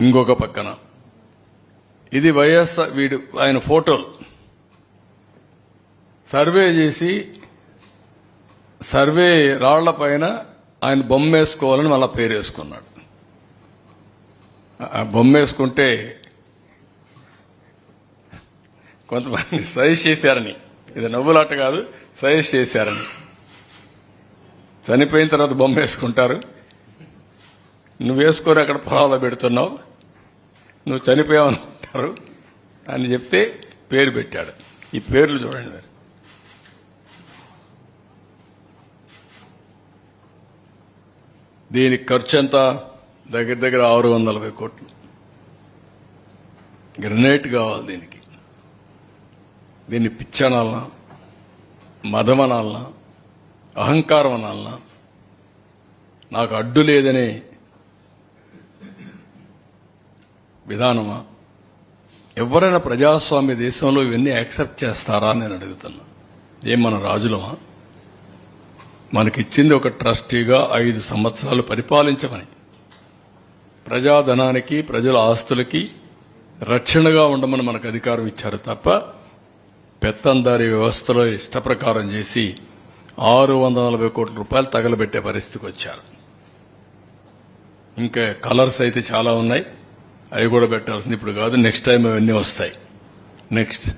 ఇంకొక పక్కన. ఇది వైఎస్ఆర్ వీడు ఆయన ఫోటోలు సర్వే చేసి సర్వే రాళ్ళ పైన ఆయన బొమ్మ వేసుకోవాలని మళ్ళా పేరు వేసుకున్నాడు ఆ బొమ్మ వేసుకుంటే కొంతమంది సజెస్ట్ చేశారని. ఇది నవ్వులాట కాదు సజెస్ట్ చేశారని. చనిపోయిన తర్వాత బొమ్మ వేసుకుంటారు. నువ్వు వేసుకొని అక్కడ పొలాల్లో పెడుతున్నావు. నువ్వు చనిపోయావు అంటారు. అని చెప్తే పేరు పెట్టాడు. ఈ పేర్లు చూడండి మరి. దీనికి ఖర్చు ఎంత? దగ్గర దగ్గర ఆరు వందల కోట్లు. గ్రనేట్ కావాలి దీనికి. దీన్ని పిచ్చనాలనా మదమనాలనా అహంకారం అనాలనా నాకు అడ్డు లేదనే విధానమా? ఎవరైనా ప్రజాస్వామ్య దేశంలో ఇవన్నీ యాక్సెప్ట్ చేస్తారా నేను అడుగుతున్నా. ఏం మన రాజులమా? మనకిచ్చింది ఒక ట్రస్టీగా ఐదు సంవత్సరాలు పరిపాలించమని. ప్రజాధనానికి ప్రజల ఆస్తులకి రక్షణగా ఉండమని మనకు అధికారం ఇచ్చారు తప్ప పెత్తందారి వ్యవస్థలో ఇష్టప్రకారం చేసి ఆరు వందల నలభై కోట్ల రూపాయలు తగలబెట్టే పరిస్థితికి వచ్చారు. ఇంకా కలర్స్ అయితే చాలా ఉన్నాయి. అవి కూడా పెట్టాల్సింది ఇప్పుడు కాదు. నెక్స్ట్ టైం అవన్నీ వస్తాయి. నెక్స్ట్.